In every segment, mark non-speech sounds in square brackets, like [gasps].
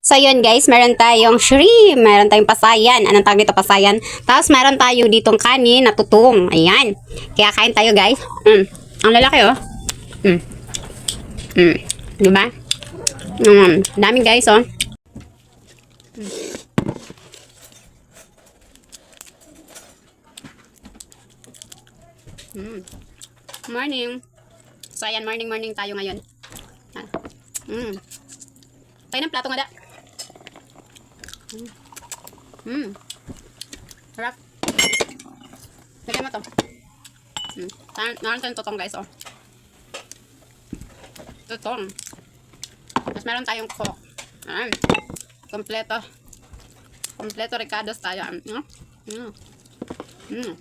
So yun guys, meron tayong shrimp, meron tayong pasayan, anong tawag dito pasayan? Tapos meron tayo ditong kanin na tutong, ayan. Kaya kain tayo guys. Mm. Ang lalaki oh. Mm. Mm. Diba? Mm. Dami guys oh. Mm. Morning. So ayan, morning morning tayo ngayon. Mm. Tayo ng plato nga da. Mm. Mm. Sarap. Lagyan mo to. Mm. Tan- Naroon tayong totong guys, oh. Totong. Tapos meron tayong coke. Ayan. Kompleto. Kompleto ricados tayo. Mm. Mm. Mm.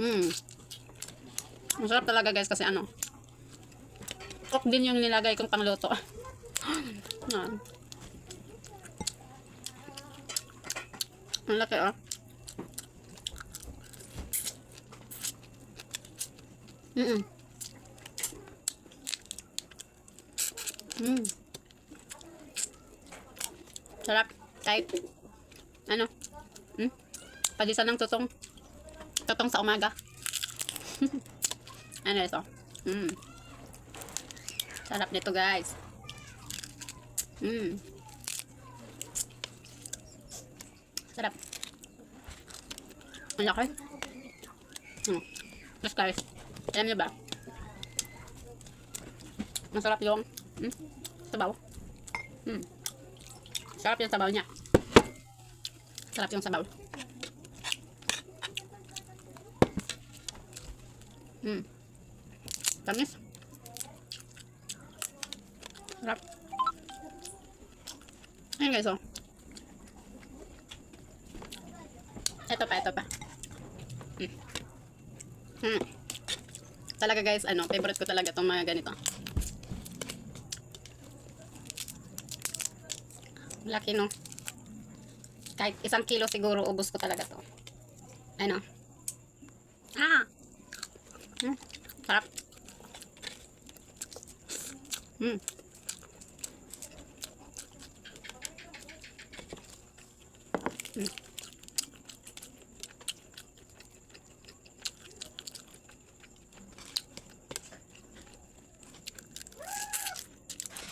Mm. Masarap talaga guys kasi ano. Coke din yung nilagay kong pangluto. [gasps] Ah. Ang laki oh. Mm -mm. Sarap. Kahit ano? Mm? Padisan ng tutong. Tutong sa umaga. [laughs] ano ito? Mm. Sarap nito guys. Mm. Sarap. Ang laki. Mm. Tapos guys, alam niyo ba? Masarap yung mm, sabaw. Mm. Sarap yung sabaw niya. Sarap yung sabaw. Mm. Tamis. Sarap. Ayan guys, oh. Ito pa, ito pa. Mm. Mm. Talaga guys, ano, favorite ko talaga itong mga ganito. Laki no. Kahit isang kilo siguro, ubos ko talaga to. Ano? Ah! Mm. Sarap. Mm. Mm.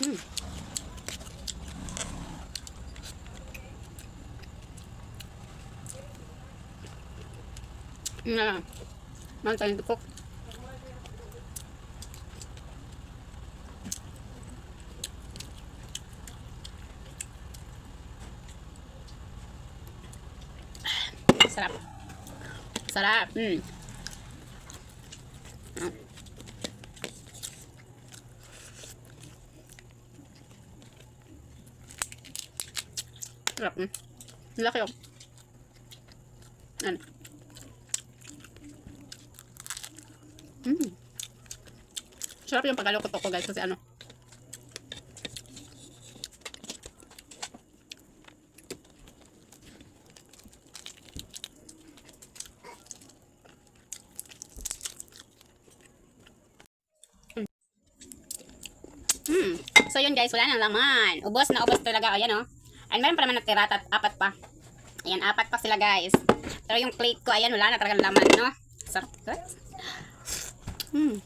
Mm. Yun na. Mahal tayong tupok. Sarap. Sarap. Mm. Sarap. Mm. Ang Laki oh. Ano? Mm. Sarap yung pagkalukot ko guys kasi ano. Hmm. So yun guys, wala nang laman. Ubos na ubos talaga. Ayan oh. And meron pa naman natira at apat pa. Ayan, apat pa sila guys. Pero yung plate ko, ayan, wala na talagang laman, no? Sarap guys. Hmm.